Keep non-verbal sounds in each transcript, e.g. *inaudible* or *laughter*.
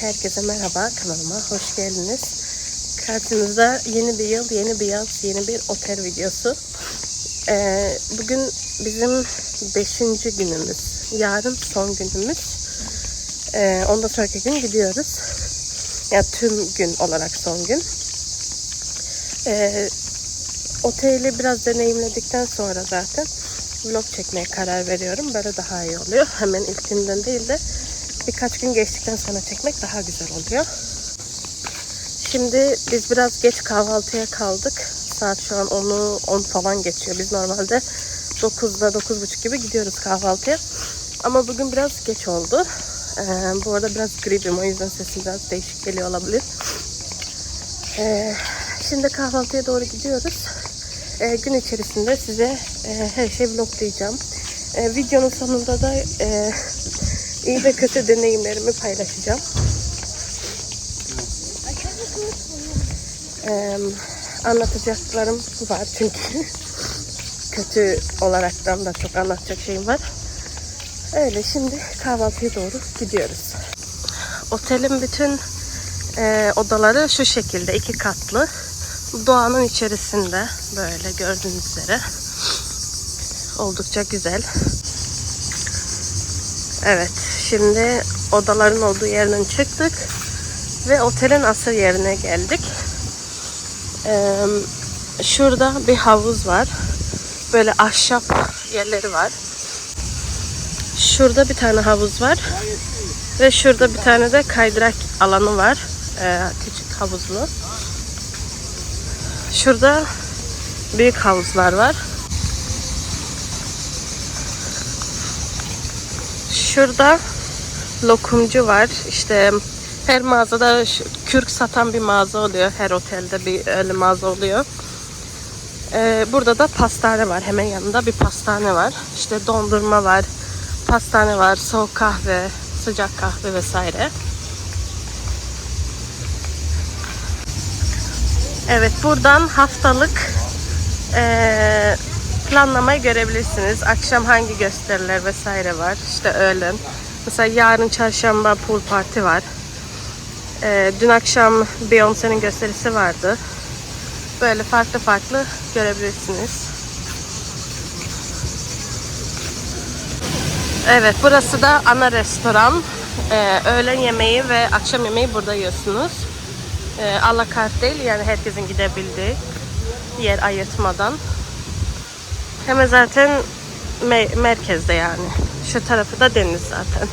Herkese merhaba. Kanalıma hoş geldiniz. Karşınızda yeni bir yıl, yeni bir yaz, yeni bir otel videosu. Ee, bugün bizim beşinci günümüz. Yarın son günümüz. Ee, ondan sonraki gün gidiyoruz. Ya tüm gün olarak son gün. Ee, oteli biraz deneyimledikten sonra zaten vlog çekmeye karar veriyorum. Böyle daha iyi oluyor. Hemen ilk günden değil de birkaç gün geçtikten sonra çekmek daha güzel oluyor. Şimdi biz biraz geç kahvaltıya kaldık. Saat şu an 10'u 10 falan geçiyor. Biz normalde 9'da 9.30 gibi gidiyoruz kahvaltıya. Ama bugün biraz geç oldu. Ee, bu arada biraz gripim o yüzden sesim biraz değişik geliyor olabilir. Ee, şimdi kahvaltıya doğru gidiyoruz. Ee, gün içerisinde size e, her şeyi vloglayacağım. Ee, videonun sonunda da e, iyi ve kötü deneyimlerimi paylaşacağım. Ee, anlatacaklarım var çünkü *laughs* kötü olaraktan da çok anlatacak şeyim var. Öyle şimdi kahvaltıya doğru gidiyoruz. Otelin bütün e, odaları şu şekilde iki katlı. Doğanın içerisinde böyle gördüğünüz üzere. Oldukça güzel. Evet, şimdi odaların olduğu yerden çıktık ve otelin asıl yerine geldik. Ee, şurada bir havuz var. Böyle ahşap yerleri var. Şurada bir tane havuz var. Ve şurada bir tane de kaydırak alanı var. Ee, küçük havuzlu. Şurada büyük havuzlar var. Şurada lokumcu var. İşte her mağazada kürk satan bir mağaza oluyor. Her otelde bir öyle mağaza oluyor. Ee, burada da pastane var. Hemen yanında bir pastane var. İşte dondurma var. Pastane var. Soğuk kahve, sıcak kahve vesaire. Evet buradan haftalık eee, planlamayı görebilirsiniz. Akşam hangi gösteriler vesaire var. İşte öğlen. Mesela yarın çarşamba pool party var. Eee, dün akşam Beyoncé'nin gösterisi vardı. Böyle farklı farklı görebilirsiniz. Evet burası da ana restoran. Eee, öğlen yemeği ve akşam yemeği burada yiyorsunuz. E, a değil yani herkesin gidebildiği yer ayırtmadan. Hemen zaten me- merkezde yani. Şu tarafı da deniz zaten.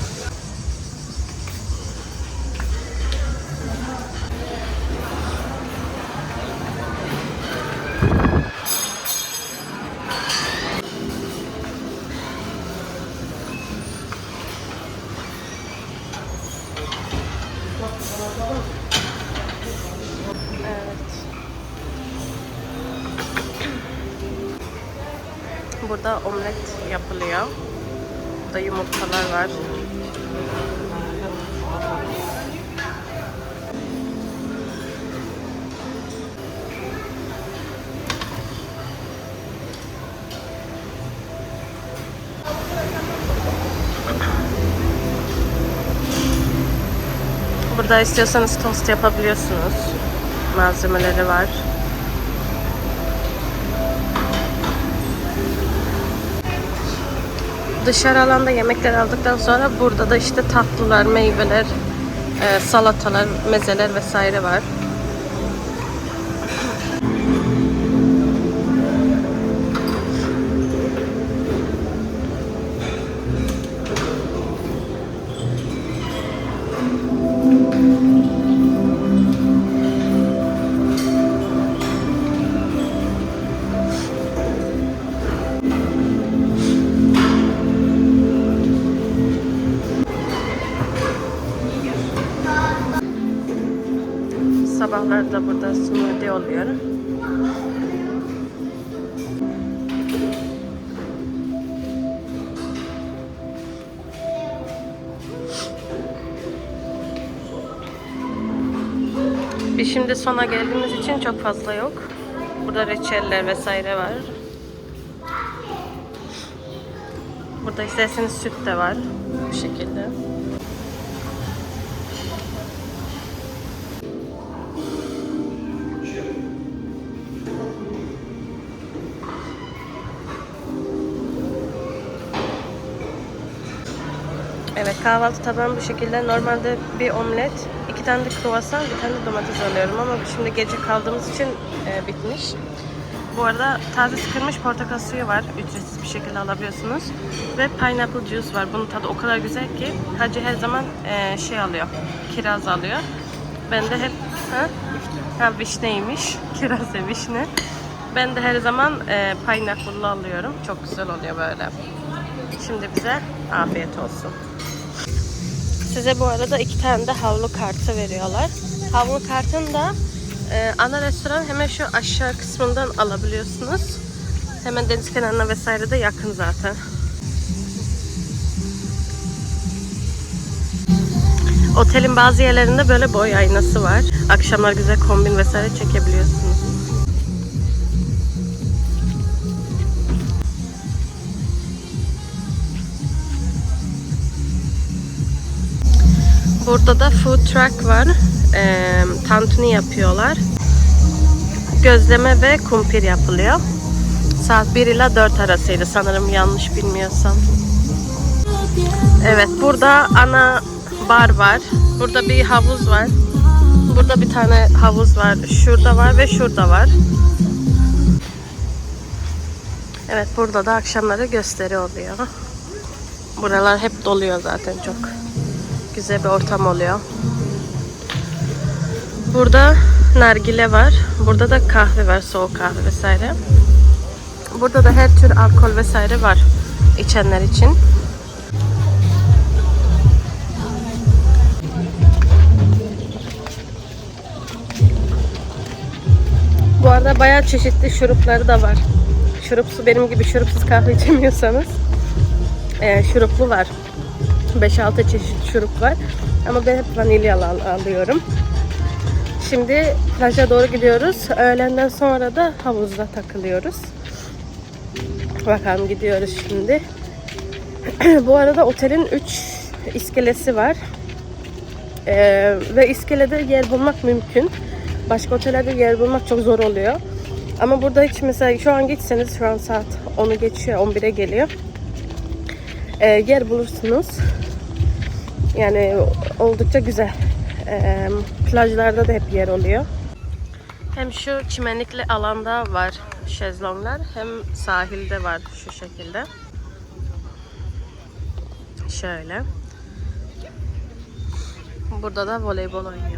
Burada istiyorsanız tost yapabiliyorsunuz. Malzemeleri var. Dışarı alanda yemekler aldıktan sonra burada da işte tatlılar, meyveler, e, salatalar, mezeler vesaire var. Sabahları da burada smoothie oluyor. Biz şimdi sona geldiğimiz için çok fazla yok. Burada reçeller vesaire var. Burada isterseniz süt de var. Bu şekilde. Kahvaltı tabağım bu şekilde. Normalde bir omlet, iki tane de kruvasan, bir tane de domates alıyorum ama şimdi gece kaldığımız için e, bitmiş. Bu arada taze sıkılmış portakal suyu var. Ücretsiz bir şekilde alabiliyorsunuz. Ve pineapple juice var. Bunun tadı o kadar güzel ki Hacı her zaman e, şey alıyor. Kiraz alıyor. Ben de hep ha, ha vişneymiş. *laughs* Kiraz ve vişne. Ben de her zaman e, pineapple'lı alıyorum. Çok güzel oluyor böyle. Şimdi bize afiyet olsun. Size bu arada iki tane de havlu kartı veriyorlar. Havlu kartını da e, ana restoran hemen şu aşağı kısmından alabiliyorsunuz. Hemen deniz kenarına vesaire de yakın zaten. Otelin bazı yerlerinde böyle boy aynası var. Akşamlar güzel kombin vesaire çekebiliyorsunuz. Burada da food truck var. Ee, tantuni yapıyorlar. Gözleme ve kumpir yapılıyor. Saat 1 ile 4 arasıydı sanırım yanlış bilmiyorsam. Evet burada ana bar var. Burada bir havuz var. Burada bir tane havuz var. Şurada var ve şurada var. Evet burada da akşamları gösteri oluyor. Buralar hep doluyor zaten çok. Güzel bir ortam oluyor. Burada nargile var. Burada da kahve var, soğuk kahve vesaire. Burada da her tür alkol vesaire var içenler için. Bu arada bayağı çeşitli şurupları da var. Şurupsu benim gibi şurupsuz kahve içemiyorsanız e, şuruplu var. 5-6 çeşit şurup var. Ama ben hep vanilyalı al- alıyorum. Şimdi plaja doğru gidiyoruz. Öğlenden sonra da havuzda takılıyoruz. Bakalım gidiyoruz şimdi. *clears throat* Bu arada otelin 3 iskelesi var. Ee, ve iskelede yer bulmak mümkün. Başka otellerde yer bulmak çok zor oluyor. Ama burada hiç mesela şu an gitseniz şu an saat 10'u geçiyor, 11'e geliyor. Ee, yer bulursunuz. Yani oldukça güzel. Ee, plajlarda da hep yer oluyor. Hem şu çimenlikli alanda var şezlonglar hem sahilde var şu şekilde. Şöyle. Burada da voleybol oynuyorlar.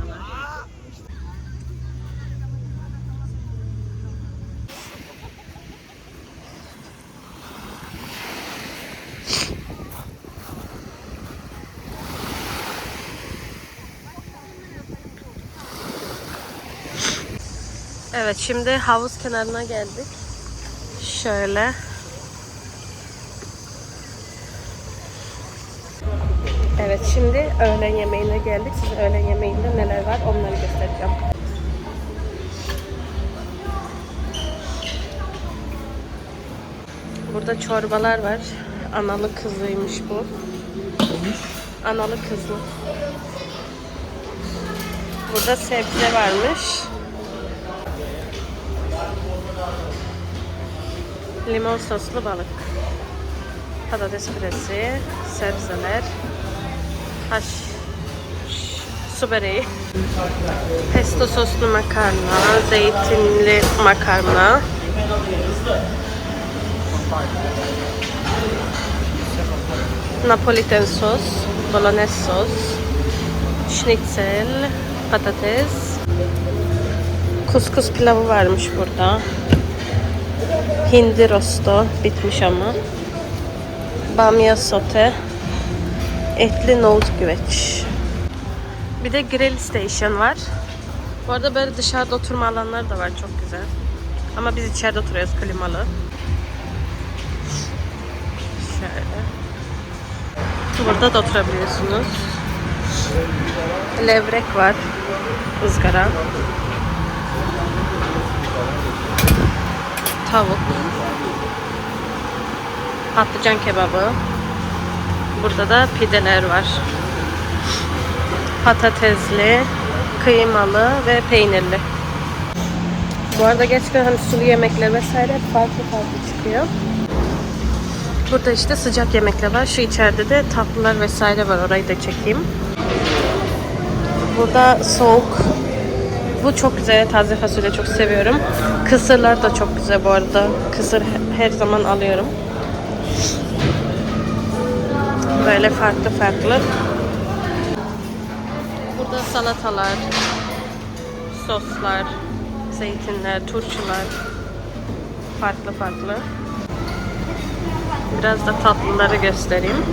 Evet şimdi havuz kenarına geldik. Şöyle. Evet şimdi öğlen yemeğine geldik. Size öğlen yemeğinde neler var onları göstereceğim. Burada çorbalar var. Analı kızlıymış bu. Analı kızlı. Burada sebze varmış. Limon soslu balık. Patates püresi, sebzeler, haş, su böreği, pesto soslu makarna, zeytinli makarna, napoliten sos, bolognese sos, schnitzel, patates, kuskus pilavı varmış burada. Hindi rosto bitmiş ama. Bamya sote. Etli nohut güveç. Bir de grill station var. Bu arada böyle dışarıda oturma alanları da var çok güzel. Ama biz içeride oturuyoruz klimalı. Şöyle. Burada da oturabiliyorsunuz. Levrek var. ızgara. Tavuk. Patlıcan kebabı. Burada da pideler var. Patatesli, kıymalı ve peynirli. Bu arada gerçekten hani sulu yemekler vesaire farklı farklı çıkıyor. Burada işte sıcak yemekler var. Şu içeride de tatlılar vesaire var. Orayı da çekeyim. Burada soğuk. Bu çok güzel. Taze fasulye çok seviyorum. Kısırlar da çok güzel bu arada. Kısır he- her zaman alıyorum. Böyle farklı farklı. Burada salatalar, soslar, zeytinler, turşular. Farklı farklı. Biraz da tatlıları göstereyim.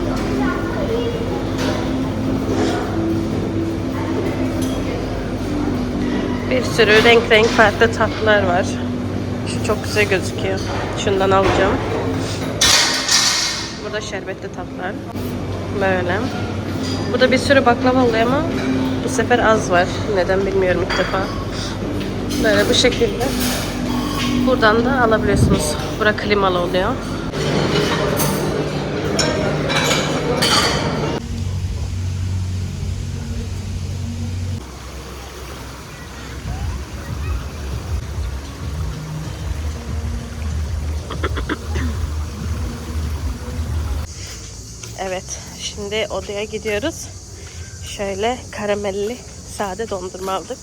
Bir sürü renk renk farklı tatlılar var. Şu çok güzel gözüküyor. Şundan alacağım. Burada şerbetli tatlılar. Böyle. Burada bir sürü baklava oluyor ama bu sefer az var. Neden bilmiyorum ilk defa. Böyle bu şekilde. Buradan da alabiliyorsunuz. Bura klimalı oluyor. Evet, şimdi odaya gidiyoruz. Şöyle karamelli sade dondurma aldık.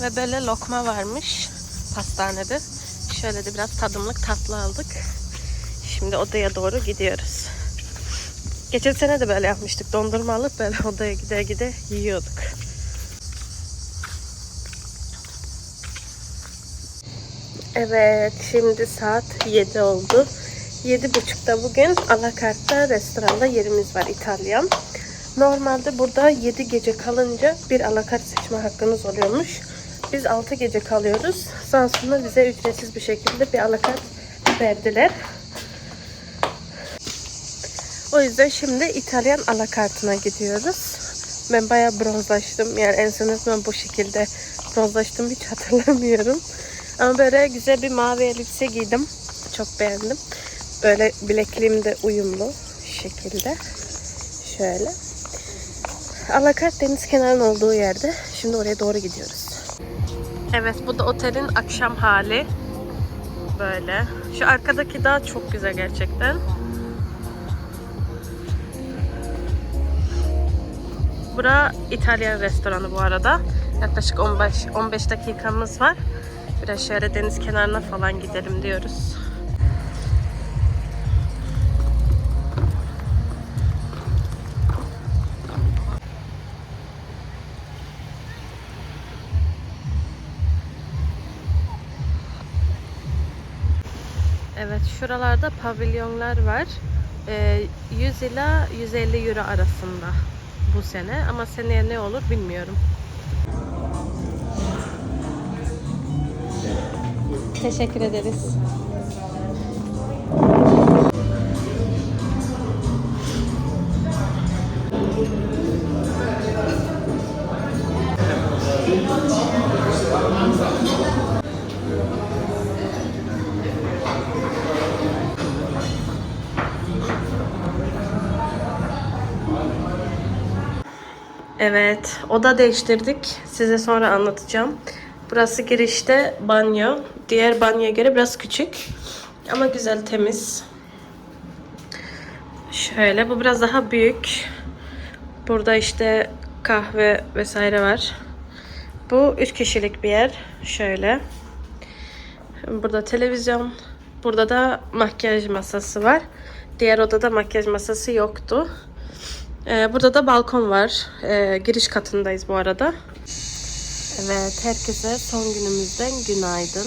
Ve böyle lokma varmış pastanede. Şöyle de biraz tadımlık tatlı aldık. Şimdi odaya doğru gidiyoruz. Geçen sene de böyle yapmıştık. Dondurma alıp böyle odaya gide gide yiyorduk. Evet, şimdi saat 7 oldu. 7.30'da bugün alakartta restoranda yerimiz var İtalyan. Normalde burada 7 gece kalınca bir alakart seçme hakkınız oluyormuş. Biz 6 gece kalıyoruz. Sonra bize ücretsiz bir şekilde bir alakart verdiler. O yüzden şimdi İtalyan alakartına gidiyoruz. Ben bayağı bronzlaştım. Yani en son zaman bu şekilde bronzlaştım hiç hatırlamıyorum. Ama böyle güzel bir mavi elbise giydim. Çok beğendim. Böyle bilekliğim de uyumlu şekilde. Şöyle. Alakart deniz kenarının olduğu yerde. Şimdi oraya doğru gidiyoruz. Evet bu da otelin akşam hali. Böyle. Şu arkadaki dağ çok güzel gerçekten. Bura İtalyan restoranı bu arada. Yaklaşık 15 15 dakikamız var. Biraz şöyle deniz kenarına falan gidelim diyoruz. Evet şuralarda pavilyonlar var. Ee, 100 ila 150 euro arasında bu sene ama seneye ne olur bilmiyorum. Teşekkür ederiz. Evet, oda değiştirdik. Size sonra anlatacağım. Burası girişte banyo. Diğer banyoya göre biraz küçük. Ama güzel, temiz. Şöyle, bu biraz daha büyük. Burada işte kahve vesaire var. Bu üç kişilik bir yer. Şöyle. Burada televizyon. Burada da makyaj masası var. Diğer odada makyaj masası yoktu. Ee, burada da balkon var. Ee, giriş katındayız bu arada. Evet, herkese son günümüzden günaydın.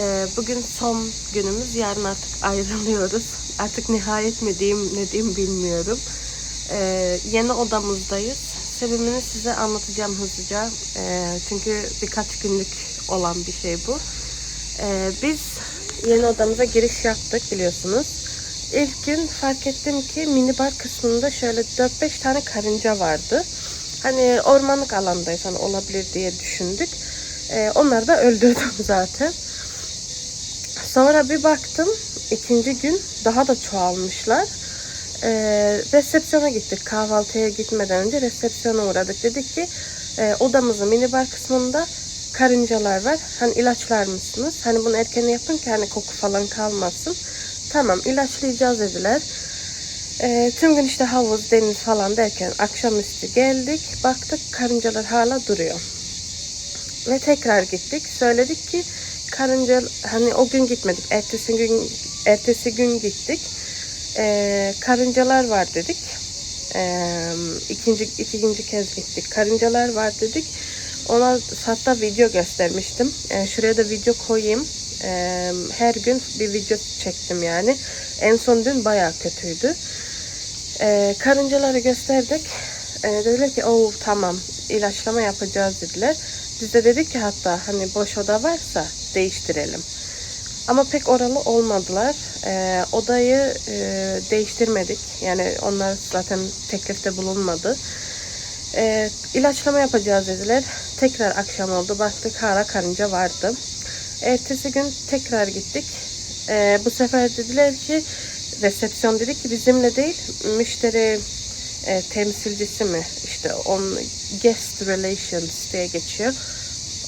Ee, bugün son günümüz, yarın artık ayrılıyoruz. *laughs* Artık nihayet mi diyeyim, ne diyeyim bilmiyorum. Ee, yeni odamızdayız. Sebebini size anlatacağım hızlıca. Ee, çünkü birkaç günlük olan bir şey bu. Ee, biz yeni odamıza giriş yaptık biliyorsunuz. İlk gün fark ettim ki minibar kısmında şöyle 4-5 tane karınca vardı. Hani ormanlık alandayız hani olabilir diye düşündük. Ee, onları da öldürdüm *laughs* zaten. Sonra bir baktım ikinci gün daha da çoğalmışlar. Ee, resepsiyona gittik kahvaltıya gitmeden önce resepsiyona uğradık. Dedik ki e, odamızın minibar kısmında karıncalar var. Hani ilaçlar mısınız? Hani bunu erken yapın ki hani koku falan kalmasın. Tamam ilaçlayacağız dediler. Ee, tüm gün işte havuz, deniz falan derken akşamüstü geldik. Baktık karıncalar hala duruyor. Ve tekrar gittik. Söyledik ki karınca hani o gün gitmedik. Ertesi gün ertesi gün gittik. Ee, karıncalar var dedik. Ee, ikinci ikinci kez gittik. Karıncalar var dedik. Ona hatta video göstermiştim. Ee, şuraya da video koyayım. Ee, her gün bir video çektim yani. En son dün bayağı kötüydü. Ee, karıncaları gösterdik. Ee, dediler ki o tamam ilaçlama yapacağız dediler. Biz de dedik ki hatta hani boş oda varsa değiştirelim. Ama pek oralı olmadılar. Ee, odayı e, değiştirmedik. Yani onlar zaten teklifte bulunmadı. Ee, ilaçlama yapacağız dediler. Tekrar akşam oldu. Baktık hala karınca vardı. Ertesi gün tekrar gittik. Ee, bu sefer dediler ki resepsiyon dedi ki bizimle değil müşteri e, temsilcisi mi işte on guest relations diye geçiyor.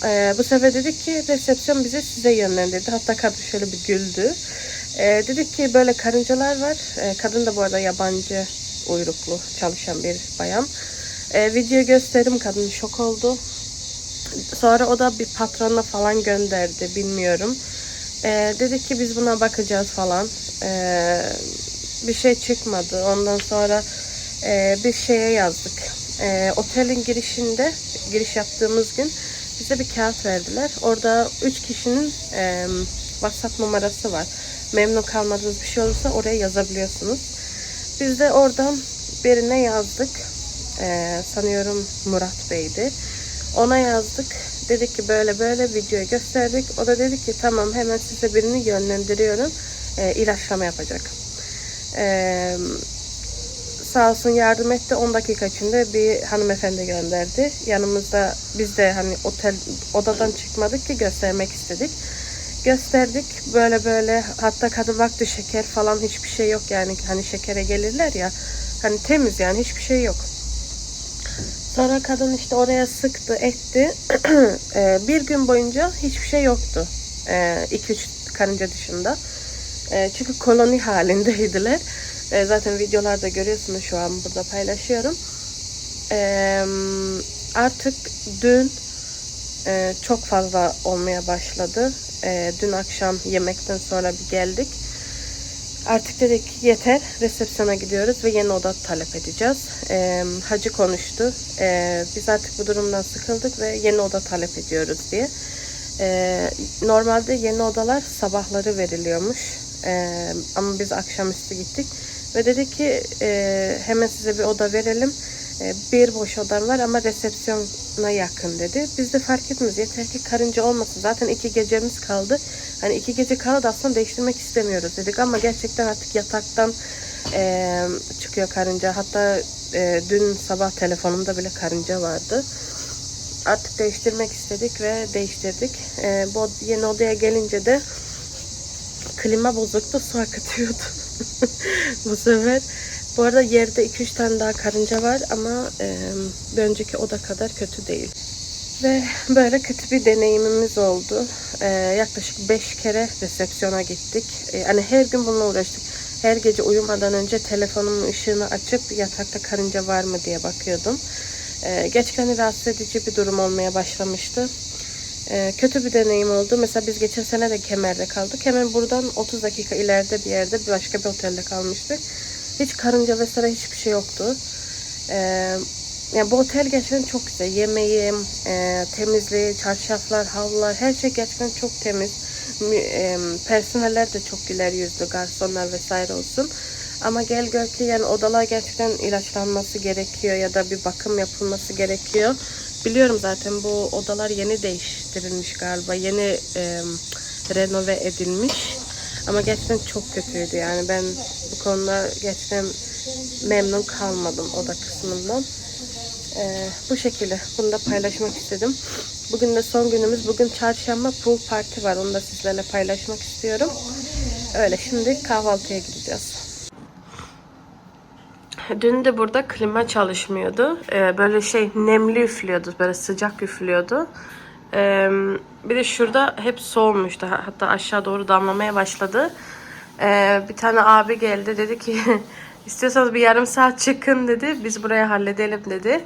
Ee, bu sefer dedik ki resepsiyon bizi size yönlendirdi. Hatta kadın şöyle bir güldü. Ee, dedik ki böyle karıncalar var. Ee, kadın da bu arada yabancı uyruklu çalışan bir bayan. Ee, video gösterdim kadın şok oldu. Sonra o da bir patrona falan gönderdi bilmiyorum. Ee, dedik ki biz buna bakacağız falan. Ee, bir şey çıkmadı. Ondan sonra e, bir şeye yazdık. Ee, otelin girişinde giriş yaptığımız gün bize bir kağıt verdiler. Orada 3 kişinin e, WhatsApp numarası var. Memnun kalmadığınız bir şey olursa oraya yazabiliyorsunuz. Biz de oradan birine yazdık. Ee, sanıyorum Murat Bey'di. Ona yazdık. Dedik ki böyle böyle videoyu gösterdik. O da dedi ki tamam hemen size birini yönlendiriyorum. Ee, ilaçlama yapacak. Ee, sağ olsun yardım etti. 10 dakika içinde bir hanımefendi gönderdi. Yanımızda biz de hani otel odadan çıkmadık ki göstermek istedik. Gösterdik böyle böyle hatta kadın baktı şeker falan hiçbir şey yok yani hani şekere gelirler ya hani temiz yani hiçbir şey yok. Sonra kadın işte oraya sıktı etti. *clears throat* Ee, bir gün boyunca hiçbir şey yoktu. 2-3 karınca dışında. Ee, çünkü koloni *laughs* halindeydiler. Ee, zaten videolarda görüyorsunuz şu an burada paylaşıyorum. Ee, artık dün e, çok fazla olmaya başladı. Dün akşam yemekten sonra bir geldik. Artık dedik yeter resepsiyona gidiyoruz ve yeni oda talep edeceğiz. E, hacı konuştu. E, biz artık bu durumdan sıkıldık ve yeni oda talep ediyoruz diye. E, normalde yeni odalar sabahları veriliyormuş. E, ama biz akşamüstü gittik. Ve dedi ki e, hemen size bir oda verelim. E, bir boş odam var ama resepsiyona yakın dedi. Biz de fark etmiyoruz. Yeter ki karınca olmasın. Zaten iki gecemiz kaldı. Hani iki gece kaldı aslında değiştirmek istemiyoruz dedik. Ama gerçekten artık yataktan e, çıkıyor karınca. Hatta e, dün sabah telefonumda bile karınca vardı. Artık değiştirmek istedik ve değiştirdik. E, bu yeni odaya gelince de klima bozuktu. Su akıtıyordu. *laughs* bu sefer bu arada yerde 2-3 tane daha karınca var ama e, bir önceki oda kadar kötü değil. Ve böyle kötü bir deneyimimiz oldu. E, yaklaşık 5 kere resepsiyona gittik. E, hani her gün bununla uğraştık. Her gece uyumadan önce telefonumun ışığını açıp yatakta karınca var mı diye bakıyordum. E, gerçekten rahatsız edici bir durum olmaya başlamıştı. E, kötü bir deneyim oldu. Mesela biz geçen sene de Kemer'de kaldık. Hemen buradan 30 dakika ileride bir yerde bir başka bir otelde kalmıştık. Hiç karınca vesaire hiçbir şey yoktu. Ee, yani bu otel gerçekten çok güzel. Yemeği, e, temizliği, çarşaflar, havlular her şey gerçekten çok temiz. E, personeller de çok güler yüzlü, garsonlar vesaire olsun. Ama gel gör ki yani odalar gerçekten ilaçlanması gerekiyor ya da bir bakım yapılması gerekiyor. Biliyorum zaten bu odalar yeni değiştirilmiş galiba. Yeni e, renove edilmiş. Ama gerçekten çok kötüydü yani ben bu konuda gerçekten memnun kalmadım oda kısmından. Ee, bu şekilde bunu da paylaşmak istedim. Bugün de son günümüz. Bugün çarşamba pool parti var. Onu da sizlerle paylaşmak istiyorum. Öyle şimdi kahvaltıya gideceğiz. Dün de burada klima çalışmıyordu. Ee, böyle şey nemli üflüyordu. Böyle sıcak üflüyordu. Ee, bir de şurada hep soğumuştu. Hatta aşağı doğru damlamaya başladı. Ee, bir tane abi geldi dedi ki *laughs* istiyorsanız bir yarım saat çıkın dedi. Biz buraya halledelim dedi.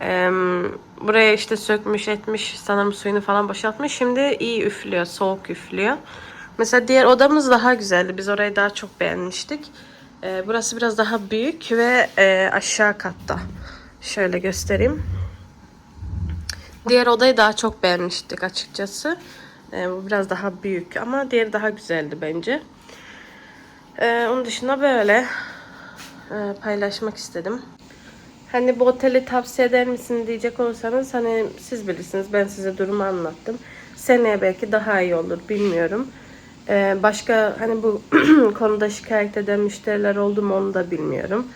Ee, buraya işte sökmüş etmiş sanırım suyunu falan boşaltmış. Şimdi iyi üflüyor. Soğuk üflüyor. Mesela diğer odamız daha güzeldi. Biz orayı daha çok beğenmiştik. Ee, burası biraz daha büyük ve e, aşağı katta. Şöyle göstereyim. Diğer odayı daha çok beğenmiştik açıkçası. Ee, bu biraz daha büyük ama diğeri daha güzeldi bence. Ee, onun dışında böyle e, paylaşmak istedim. Hani bu oteli tavsiye eder misin diyecek olursanız hani siz bilirsiniz. Ben size durumu anlattım. Seneye belki daha iyi olur bilmiyorum. Ee, başka hani bu *clears throat* konuda şikayet eden müşteriler oldu mu onu da bilmiyorum.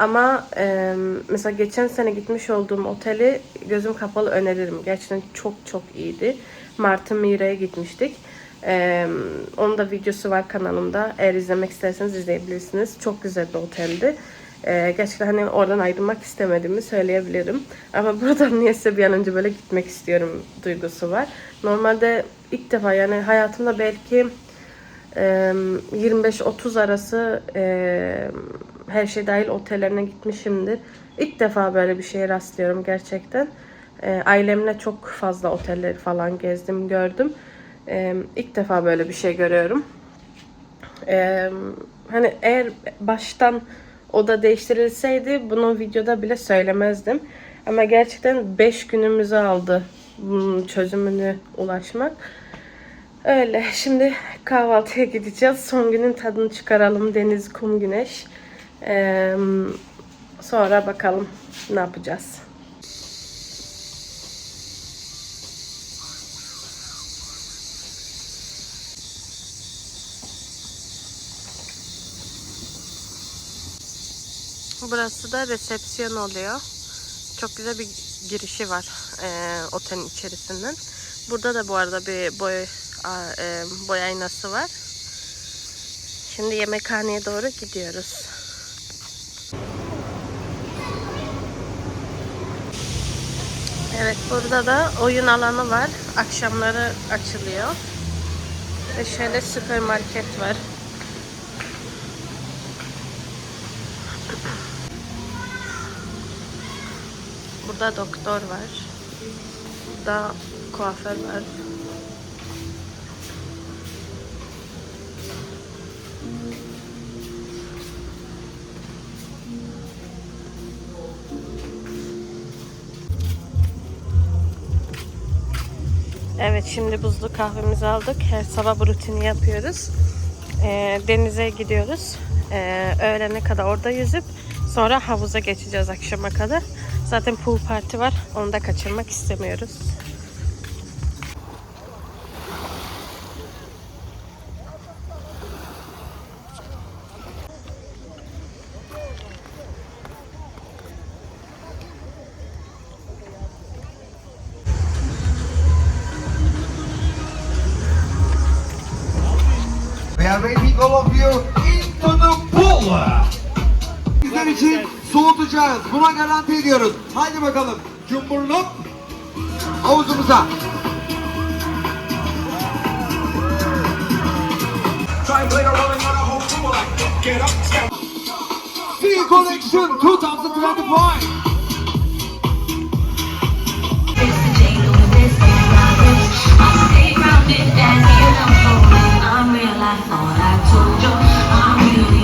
Ama e, mesela geçen sene gitmiş olduğum oteli gözüm kapalı öneririm. Gerçekten çok çok iyiydi. Martı Mire'ye gitmiştik. E, onun da videosu var kanalımda. Eğer izlemek isterseniz izleyebilirsiniz. Çok güzel bir oteldi. E, gerçekten hani oradan ayrılmak istemediğimi söyleyebilirim. Ama *laughs* buradan niyeyse bir an önce böyle gitmek istiyorum duygusu var. Normalde ilk defa yani hayatımda belki e, 25-30 arası e, her şey dahil otellerine gitmişimdir. İlk defa böyle bir şeye rastlıyorum gerçekten. E, ailemle çok fazla otelleri falan gezdim, gördüm. E, ilk defa böyle bir şey görüyorum. E, hani eğer baştan oda değiştirilseydi bunu videoda bile söylemezdim. Ama gerçekten 5 günümüzü aldı bunun çözümünü ulaşmak. Öyle. Şimdi kahvaltıya gideceğiz. Son günün tadını çıkaralım. Deniz, kum, güneş. Sonra bakalım ne yapacağız. Burası da resepsiyon oluyor. Çok güzel bir girişi var e, otelin içerisinden. Burada da bu arada bir boy a- e, boy aynası var. Şimdi yemekhaneye doğru gidiyoruz. Evet burada da oyun alanı var. Akşamları açılıyor. Ve şöyle süpermarket var. Burada doktor var. Burada kuaför var. Evet şimdi buzlu kahvemizi aldık. Her sabah bu rutini yapıyoruz. Ee, denize gidiyoruz. Ee, öğlene kadar orada yüzüp sonra havuza geçeceğiz akşama kadar. Zaten pool parti var. Onu da kaçırmak istemiyoruz. Waiting all of you into the pool. Bizler için soğutacağız. Buna garanti ediyoruz. Haydi bakalım. Cumburluk havuzumuza. Sea Collection 2025. I'm real life, all I told you, I'm real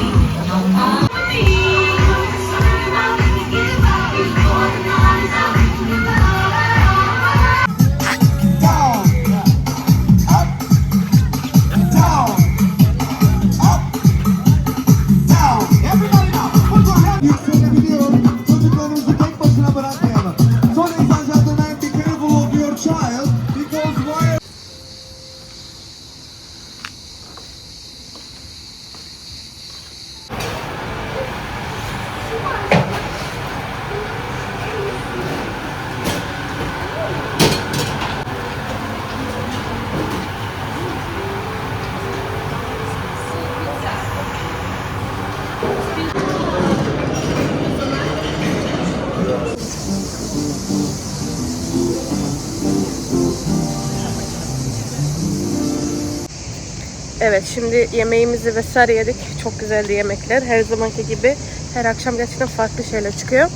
Evet şimdi yemeğimizi vesaire yedik. Çok güzeldi yemekler. Her zamanki gibi her akşam gerçekten farklı şeyler çıkıyor.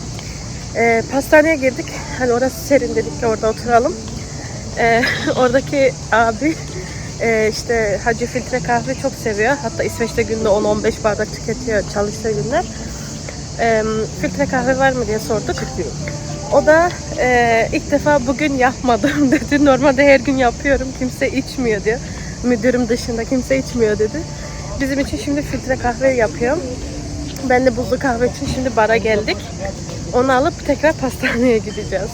Ee, pastaneye girdik. Hani orası serin dedik ki orada oturalım. Ee, *laughs* oradaki abi e, işte Hacı filtre kahve çok seviyor. Hatta İsveç'te günde 10-15 bardak tüketiyor çalıştığı günler. Ee, filtre kahve var mı diye sorduk. O da e, ilk defa bugün yapmadım *laughs* dedi. Normalde her gün yapıyorum. Kimse içmiyor diyor. Müdürüm dışında kimse içmiyor dedi. Bizim için şimdi filtre kahve yapıyorum. Ben de buzlu kahve için şimdi bara geldik. Onu alıp tekrar pastaneye gideceğiz.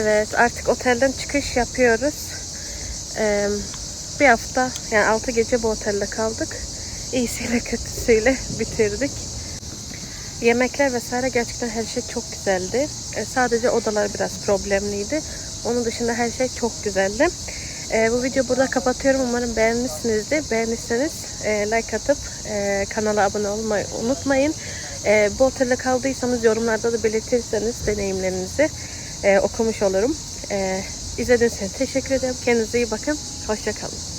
Evet artık otelden çıkış yapıyoruz. Ee, bir hafta yani 6 gece bu otelde kaldık. İyisiyle kötüsüyle *laughs* bitirdik. Yemekler vesaire gerçekten her şey çok güzeldi. Ee, sadece odalar biraz problemliydi. Onun dışında her şey çok güzeldi. Ee, bu videoyu burada kapatıyorum. Umarım beğenmişsinizdir. Beğendiyseniz e, like atıp e, kanala abone olmayı unutmayın. E, bu otelde kaldıysanız yorumlarda da belirtirseniz deneyimlerinizi e, okumuş olurum. E, izlediğiniz için teşekkür ederim. Kendinize iyi bakın. Hoşçakalın.